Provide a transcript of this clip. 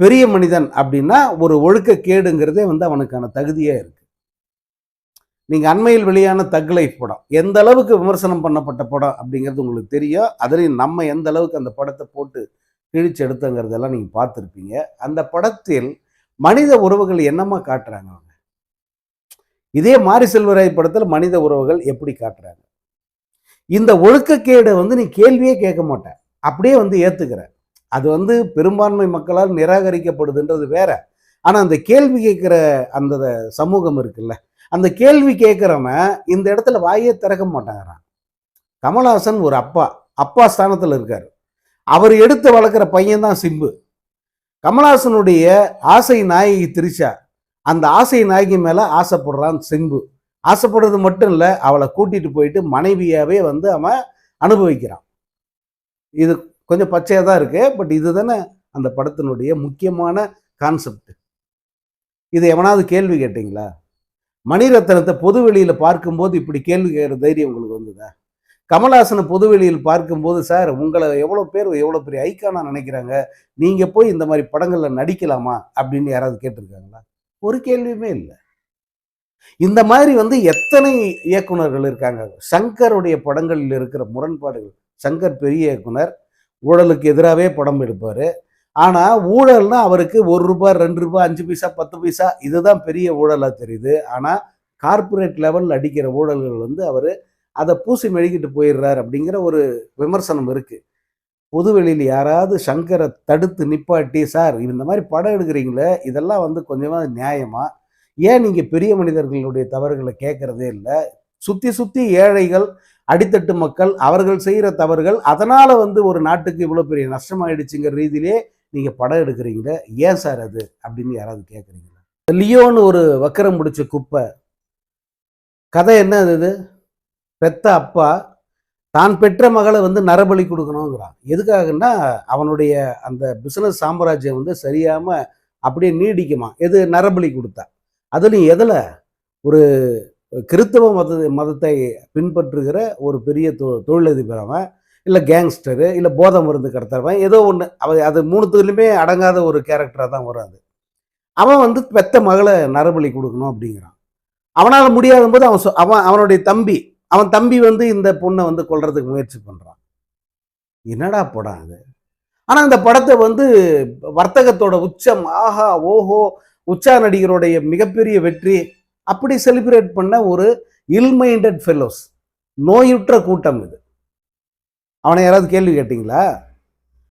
பெரிய மனிதன் அப்படின்னா ஒரு ஒழுக்கக்கேடுங்கிறதே வந்து அவனுக்கான தகுதியாக இருக்கு. நீங்கள் அண்மையில் வெளியான தக் லைஃப் படம் எந்த அளவுக்கு விமர்சனம் பண்ணப்பட்ட படம் அப்படிங்கிறது உங்களுக்கு தெரியும். அதுலேயும் நம்ம எந்த அளவுக்கு அந்த படத்தை போட்டு கிழிச்சு எடுத்தங்கிறதெல்லாம் நீங்கள் பார்த்துருப்பீங்க. அந்த படத்தில் மனித உறவுகள் என்னமா காட்டுறாங்க அவங்க? இதே மாரி செல்வராய் படத்தில் மனித உறவுகள் எப்படி காட்டுறாங்க? இந்த ஒழுக்கக்கேடை வந்து நீ கேள்வியே கேட்க மாட்டேன் அப்படியே வந்து ஏற்றுக்கிறேன் அது வந்து பெரும்பான்மை மக்களால் நிராகரிக்கப்படுதுன்றது வேற. ஆனால் அந்த கேள்வி கேட்குற அந்த சமூகம் இருக்குல்ல அந்த கேள்வி கேட்குறவன் இந்த இடத்துல வாயே திறக்க மாட்டாங்கிறான். கமல்ஹாசன் ஒரு அப்பா அப்பா ஸ்தானத்தில் இருக்கார். அவர் எடுத்து வளர்க்குற பையன் தான் சிம்பு. கமல்ஹாசனுடைய ஆசை நாயகி திரிஷா அந்த ஆசை நாயகி மேலே ஆசைப்படுறான் சிம்பு. ஆசைப்படுறது மட்டும் இல்லை அவளை கூட்டிகிட்டு போயிட்டு மனைவியாகவே வந்து அவன் அனுபவிக்கிறான். இது கொஞ்சம் பச்சையாக தான் இருக்கு. பட் இதுதானே அந்த படத்தினுடைய முக்கியமான கான்செப்ட். இது எவனாவது கேள்வி கேட்டீங்களா? மணிரத்னத்தை பொது வெளியில் பார்க்கும்போது இப்படி கேள்வி கேட்குற தைரியம் உங்களுக்கு வந்ததா? கமல்ஹாசனை பொது வெளியில் பார்க்கும்போது சார் உங்களை எவ்வளோ பேர் எவ்வளோ பெரிய ஐக்கானா நினைக்கிறாங்க? நீங்கள் போய் இந்த மாதிரி படங்களில் நடிக்கலாமா? அப்படின்னு யாராவது கேட்டிருக்காங்களா? ஒரு கேள்வியுமே இல்லை. இந்த மாதிரி வந்து எத்தனை இயக்குனர்கள் இருக்காங்க? சங்கருடைய படங்களில் இருக்கிற முரண்பாடுகள் சங்கர் பெரிய இயக்குனர் ஊழலுக்கு எதிராகவே படம் எடுப்பார். ஆனால் ஊழல்னா அவருக்கு ஒரு ரூபாய் ரெண்டு ரூபாய் அஞ்சு பைசா பத்து பைசா இதுதான் பெரிய ஊழலாக தெரியுது. ஆனால் கார்ப்பரேட் லெவலில் அடிக்கிற ஊழல்கள் வந்து அவர் அதை பூசி மெழுகிட்டு போயிடுறார் அப்படிங்கிற ஒரு விமர்சனம் இருக்குது பொதுவெளியில் யாராவது சங்கரை தடுத்து நிப்பாட்டி சார் இந்த மாதிரி படம் எடுக்கிறீங்களே இதெல்லாம் வந்து கொஞ்சமாக நியாயமாக ஏன் நீங்கள் பெரிய மனிதர்களுடைய தவறுகளை கேட்குறதே இல்லை? சுற்றி சுற்றி ஏழைகள் அடித்தட்டு மக்கள் அவர்கள் செய்கிற தவறுகள் அதனால் வந்து ஒரு நாட்டுக்கு இவ்வளோ பெரிய நஷ்டமாயிடுச்சுங்கிற ரீதியிலே நீங்கள் படம் எடுக்கிறீங்க ஏன் சார் அது? அப்படின்னு யாராவது கேட்குறீங்க லியோன்னு ஒரு வக்கரம் பிடிச்ச குப்பை. கதை என்ன அது இது? பெத்த அப்பா தான் பெற்ற மகளை வந்து நரபலி கொடுக்கணுங்கிறான். எதுக்காகன்னா அவனுடைய அந்த பிசினஸ் சாம்ராஜ்யம் வந்து சரியாம அப்படியே நீடிக்குமா? எது? நரபலி கொடுத்தா. அதுலயும் எதில்? ஒரு கிறித்தவ மத மதத்தை பின்பற்றுகிற ஒரு பெரிய தொ தொழிலதிபரவன் இல்லை கேங்ஸ்டரு இல்லை போதை மருந்து கடத்துறவன் ஏதோ ஒன்று அவ அது மூணுத்துலையுமே அடங்காத ஒரு கேரக்டராக தான் வரும் அது. அவன் வந்து பெத்த மகளை நரபலி கொடுக்கணும் அப்படிங்கிறான். அவனால் முடியாத போது அவன் அவன் அவனுடைய தம்பி அவன் தம்பி வந்து இந்த பொண்ணை வந்து கொல்றதுக்கு முயற்சி பண்ணுறான் என்னடா படம் அது? ஆனால் இந்த படத்தை வந்து வர்த்தகத்தோட உச்சம் ஆஹா ஓஹோ உச்சா நடிகருடைய மிகப்பெரிய வெற்றி அப்படி செலிப்ரேட் பண்ண ஒரு இல் மைண்டட் ஃபெல்லோஸ் நோயுற்ற கூட்டம் இது. அவனை யாராவது கேள்வி கேட்டிங்களா?